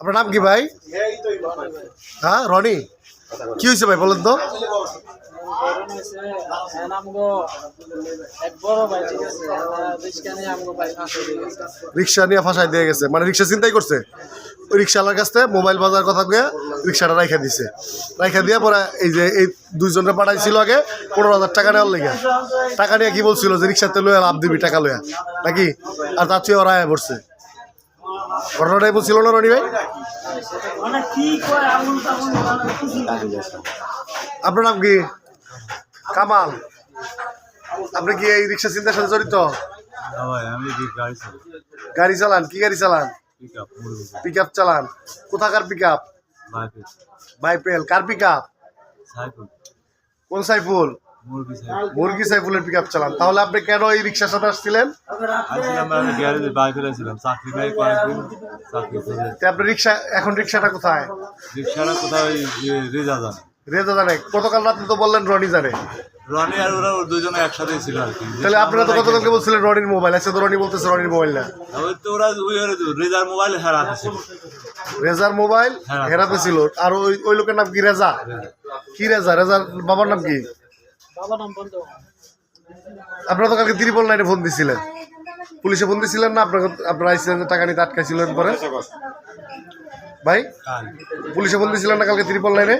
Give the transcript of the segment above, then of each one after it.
আপনার নাম কি ভাই? হ্যাঁ রনি। কি হয়েছে ভাই, বলেন তো। রিক্সা নিয়ে ফাঁসাই দিয়ে গেছে। মানে রিক্সা চিন্তাই করছে। ওই রিক্সাওয়ালার কাছ মোবাইল বাজার কথা গিয়ে রিক্সাটা রাইখা দিছে। রাইখা দিয়ে পরে এই যে এই দুইজনে পাঠাইছিল আগে পনেরো হাজার টাকা নেওয়ার লেগে। টাকা নিয়ে কি বলছিল যে রিক্সাতে লইয়া লাভ দিবি, টাকা লইয়া নাকি? আর তার চেয়ে ওরা পড়ছে। ঘটনাটাই বলছিল না রনি ভাই? আপনার নাম কি? কামাল। আপনি কি এই রিক্সা চিন্তার সাথে জড়িত? গাড়ি চালান কি গাড়ি চালান? পিক আপ চালান। কোথাকার পিক আপ বাইপেল কার পিক আপ কোন সাইফুল? মুরগি সাইফুলের পিক আপ চালান। তাহলে আপনি কেন এই রিক্সার সাথে আসছিলেন? আপনি রিক্সা এখন রিক্সাটা কোথায়? রিক্সাটা কোথাও ওই যে রেজা জানে রেজা জানে গতকাল রাতে তো বললেন রনি জানে রনি আর ওরা দুজনে একসাথেই ছিল আর কি। তাহলে আপনারা তো গতকালকে বলছিলেন রনির মোবাইল আছে তো রনি বলতেছে রনির মোবাইল না। ওই তো ওরা ওই রেজার মোবাইল হারাতে ছিল। রেজার মোবাইল। হেরাতে ছিল। আর ওই ওই লোকের নাম কি? রেজা। কি রেজা? রেজার বাবার নাম কি? আপনারা তো কালকে ত্রিপল লাইনে ফোন দিছিলেন। পুলিশে ফোন দিছিলেন না? আপনার আপনারা আইসিলেন যে টাকা নিতে আটকাইছিলেন পরে? ভাই পুলিশে ফোন দিছিলেন না কালকে ত্রিপল লাইনে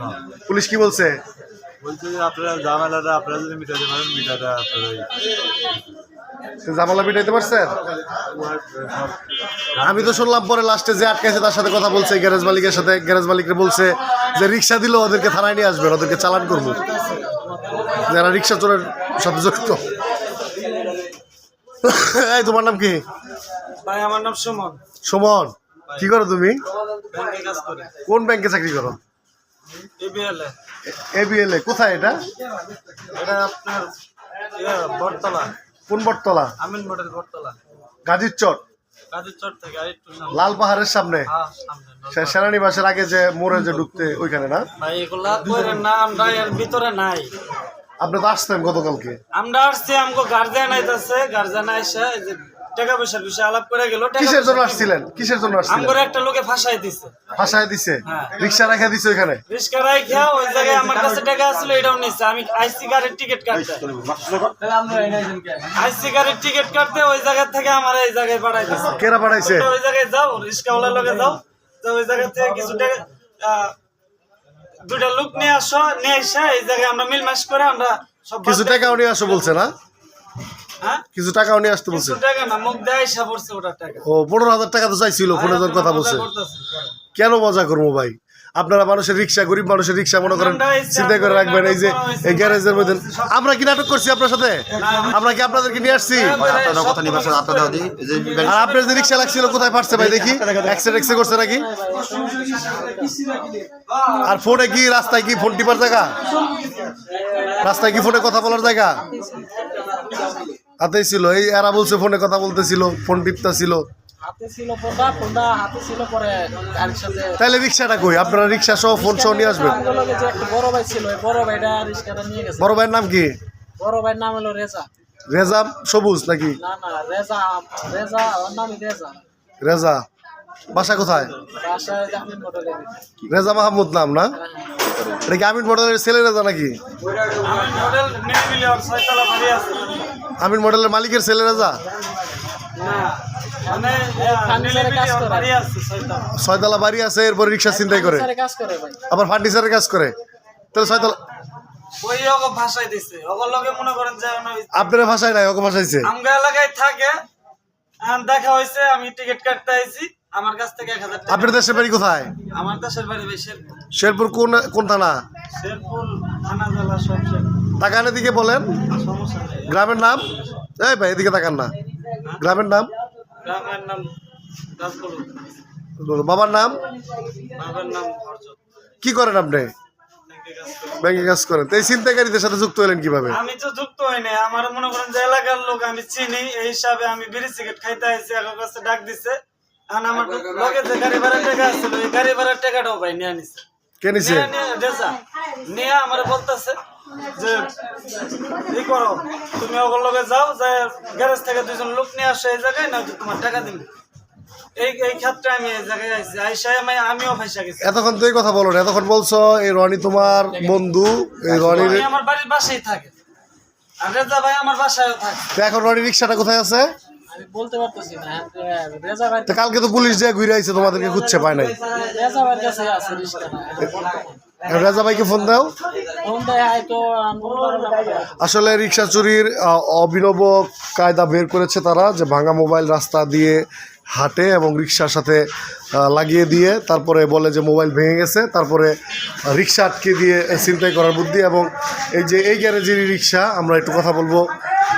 হ্যাঁ। পুলিশ কি বলছে? বলছে যে আপনারা ঝামেলাটা আপনারা যদি মিটাতে পারেন মিটাটা আপনারা জামালা পিটাইতে পারছেন? আমি তো শুনলাম পরে লাস্টে যে আটকাইছে তার সাথে কথা বলছে গ্যারেজ মালিকের সাথে। গ্যারেজ মালিককে বলছে যে রিক্সা দিলে ওদেরকে থানায় নিয়ে আসবেন ওদেরকে চালান করব। যারা রিক্সা চোরের সাথে এই তোমার নাম কি? ভাই আমার নাম সুমন। সুমন কি করো তুমি? কোন ব্যাংকে চাকরি করো? এ। কোথায় এটা? এটা আপনার বটতলা। কোন বটতলা? আমিন মডেল বটতলা। গাজীর চট লাল পাহাড়ের সামনে। হ্যাঁ, সেনানিবাসের আগে যে মোড়ে যে ঢুকতে ওইখানে না? ভাই এগুলা ভিতরে নাই। আপনি তো আসতেন গতকালকে। আমরা আসছি আমগো গার্জিয়ান আইতাছে গার্জিয়ান আইসা এই যে টাকা পয়সার বিষয়ে আলাপ করে গেল কিসের জন্য আসছিলেন? কিসের জন্য আসছিলেন? আমগো একটা লোকে ফাঁসাই দিছে। ফাঁসায় দিছে? হ্যাঁ। রিক্সা রেখে দিছে ওইখানে? রিস্কা রাইখা ওই জায়গায় আমার কাছে টাকা আছিল এটাও নিছে। আমি আইসি গাড়ির টিকিট কাটতে। আইসি গাড়ির টিকিট কাটতে ওই জায়গা থেকে আমার এই জায়গায় পাঠাই দিছে। কেরা পাঠাইছে? ওই জায়গায় যাও রিস্কাওয়ালার লগে যাও। তো ওই জায়গা থেকে কিছু টাকা দুইটা লোক নিয়ে আসো নিয়ে এসে এই জায়গায় আমরা মিলমাস করে আমরা সব কিছু টাকাও নিয়ে আসো বলছে না? হ্যাঁ? কিছু টাকাও নিয়ে আসতে বলছে? ও পনেরো হাজার টাকা তো চাইছিল ফোনে যখন কথা বলছে। কেন মজা করব ভাই? আপনারা মানুষের রিক্সা গরিব মানুষের রিক্সা মনে করেন চিন্তা করে রাখবেন এই যে। এই গ্যারেজের মধ্যে। আমরা কি নাটক করছি আপনার সাথে? আমরা কি আপনাদেরকে নিয়ে আসছি? আপনারা কথা নিবার সাথে আপনারা দিই যে আর আপনার যে রিক্সা লাগছিল কোথায় ফাটছে ভাই দেখি? এক্সরে এক্সরে করছে নাকি? আর ফোনে কি রাস্তায় কি ফোন টিপার জায়গা? রাস্তায় কি ফোনে কথা বলার জায়গা? হাতেই ছিল এই এরা বলছে ফোনে কথা বলতেছিল ফোন টিপতা ছিল হাতে ছিল ফোনটা ফোনটা হাতে ছিল পরে সাথে তাহলে রিক্সাটা কই? আপনারা রিক্সা সহ ফোন সহ নিয়ে আসবেন? যে একটা বড় ভাই ছিল বড় ভাইটা রিস্কাটা নিয়ে গেছে। বড় ভাইয়ের নাম কি? বড় ভাইয়ের নাম হলো রেজা। রেজা সবুজ নাকি? না না রেজা রেজা ওর নাম রেজা। রেজা। বাসা কোথায়? বাসায় জামিন মোটরে রেজা মাহমুদ নাম না? এটা কি আমিন মডেলের ছেলে রেজা নাকি? আমিন মডেল নিয়ে মিলে ওর ছয়তলা বাড়ি আছে। আমিন মডেলের মালিকের ছেলে রেজা? ছয়তলা ছয়তলা বাড়ি আছে এরপর রিক্সা চিন্তাই করে। ফার্নিচারে কাজ করে ভাই। আবার ফার্নিচারের কাজ করে। তাহলে ছয়তলা মনে আপনার ভাষায় নাই ওকে ভাষাইছে আমগা এলাকায় থাকে। দেখা হয়েছে আমি টিকিট কাটতে আইছি। আমার কাছ থেকে আপনার দেশের বাড়ি কোথায়? আমার দেশের বাড়ি শেরপুর। শেরপুর কোন কোন থানা? শেরপুর থানা জেলা সব। তাকান দিকে বলেন। গ্রামের নাম? এই ভাই এদিকে তাকান না। গ্রামের নাম? গ্রামের নাম বাবার নাম? বাবার নাম কি করেন আপনি? ব্যাংকে কাজ করেন। তো এই চিন্তাকারীদের সাথে যুক্ত হলেন কীভাবে? আমি তো যুক্ত হই নাই। আমার মনে করেন যে এলাকার লোক আমি চিনি। এই হিসাবে আমি বিড়ি সিগারেট খাইতে আইছি এক কাছে ডাক দিছে। আর আমার লগে যে গাড়ি ভাড়ার টাকা আছিল ওই গাড়ি ভাড়ার টাকাটাও ভাই নিয়ে নিছে কে নিছে? নিয়ে আমার বলতেছে যে ই করো তুমি ওগুলো লগে যাও যে গ্যারেজ থেকে দুজন লোক নিয়ে আসো এই জায়গায় না তোমার টাকা দিন এই এই ক্ষেত্রে আমি এই জায়গায় আইছি আইসা আমি আমিও ফাইসা গেছি। এতক্ষণ তো কথা বলো না এতক্ষণ বলছো এই রনি তোমার বন্ধু এই রনির রনি আমার বাড়ির বাসায় থাকে। আর রেজা ভাই আমার বাসায়ও থাকে। তো এখন রনির রিক্সাটা কোথায় আছে? আমি বলতে পারতেছি না রেজা ভাই তো কালকে তো পুলিশ যে ঘুরে আইছে তোমাদেরকে খুঁজছে পায় নাই। রেজা কাছে আছে রাজা ভাইকে ফোন দাও। আসলে রিক্সা চুরির অভিনব কায়দা বের করেছে তারা যে ভাঙা মোবাইল রাস্তা দিয়ে হাঁটে এবং রিক্সার সাথে লাগিয়ে দিয়ে তারপরে বলে যে মোবাইল ভেঙে গেছে, তারপরে রিক্সা আটকে দিয়ে চিন্তাই করার বুদ্ধি এবং এই যে এই গ্যারেজেরই রিক্সা, আমরা একটু কথা বলব।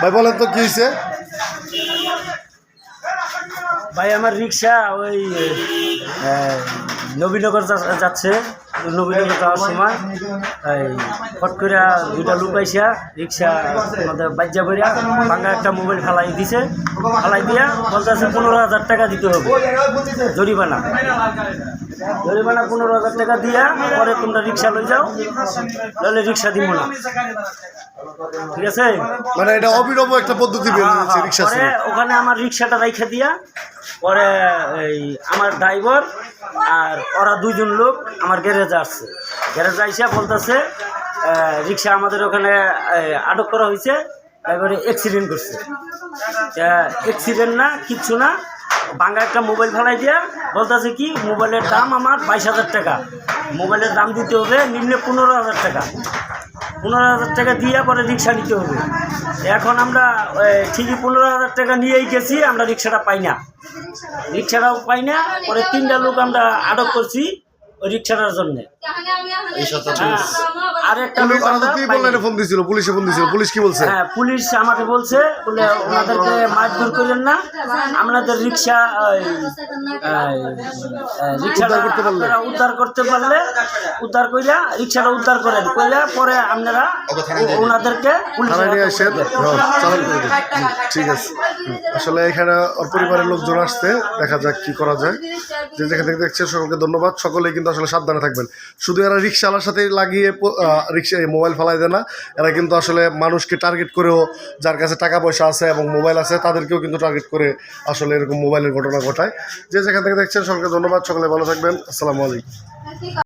ভাই, বলেন তো কী হয়েছে? ভাই, আমার রিক্সা ওই নবীনগর যাচ্ছে। নবীনগর যাওয়ার সময়, এই ফট করে দুইটা লোক আইসা, রিক্সা আমাদের বাজ্যা করিয়া ভাঙা একটা মোবাইল ফেলাই দিছে। ফেলাই দিয়া পঞ্চাশে পনেরো হাজার টাকা দিতে হবে। জরিমানা। জরিমানা পনেরো হাজার টাকা দিয়া পরে তোমরা রিক্সা লই যাও তাহলে রিক্সা দিব না। ঠিক আছে? মানে এটা অভিনব একটা পদ্ধতি বের হয়েছে রিক্সা পরে ওখানে আমার রিক্সাটা রেখে দিয়া পরে এই আমার ড্রাইভার আর ওরা দুজন লোক আমার গ্যারেজে আসছে। গ্যারেজে আইসা বলতেছে রিক্সা আমাদের ওখানে আটক করা হয়েছে ড্রাইভারে অ্যাক্সিডেন্ট করছে। অ্যাক্সিডেন্ট না কিচ্ছু না বাংলা একটা মোবাইল ফেলাই দিয়া বলতেছে কি, মোবাইলের দাম আমার বাইশ হাজার টাকা। মোবাইলের দাম দিতে হবে নিম্নে পনেরো হাজার টাকা। পনেরো হাজার টাকা দিয়ে পরে রিক্সা নিতে হবে। এখন আমরা ঠিকই পনেরো হাজার টাকা নিয়েই গেছি, আমরা রিক্সাটা পাই না। রিক্সাটাও পাই না, পরে তিনটা লোক আমরা আটক করছি। রিক্সাটার জন্য। আর একটা লোক ওরা তো আমরা তুই পাইনি। বললেন ফোন দিছিল পুলিশে ফোন দিছিল। পুলিশ কি বলছে? হ্যাঁ পুলিশ আমাকে বলছে বলে ওনাদেরকে মারধর করেন না। আপনাদের রিক্সা ওই, এই, এই, রিক্সাটা উদ্ধার করতে পারলে? উদ্ধার করতে পারলে উদ্ধার কইরা রিক্সাটা উদ্ধার করেন। পরে আপনারা ওনাদেরকে। হ্যাঁ, ঠিক আছে। আসলে এখানে ওর পরিবারের লোকজন আসতে দেখা যাক কি করা যায়। যে যেখান থেকে দেখছে সকলকে ধন্যবাদ। সকলেই কিন্তু আসলে সাবধানে থাকবেন। শুধু এরা রিক্সাওয়ালার সাথে লাগিয়ে রিক্সা মোবাইল ফেলাই দেয় না। এরা কিন্তু আসলে মানুষকে টার্গেট করেও যার কাছে টাকা পয়সা আছে এবং মোবাইল আছে, তাদেরকেও কিন্তু টার্গেট করে আসলে এরকম মোবাইলের ঘটনা ঘটায়। যে যেখান থেকে দেখছেন, সকলকে ধন্যবাদ। সকলে ভালো থাকবেন। আসসালামু আলাইকুম।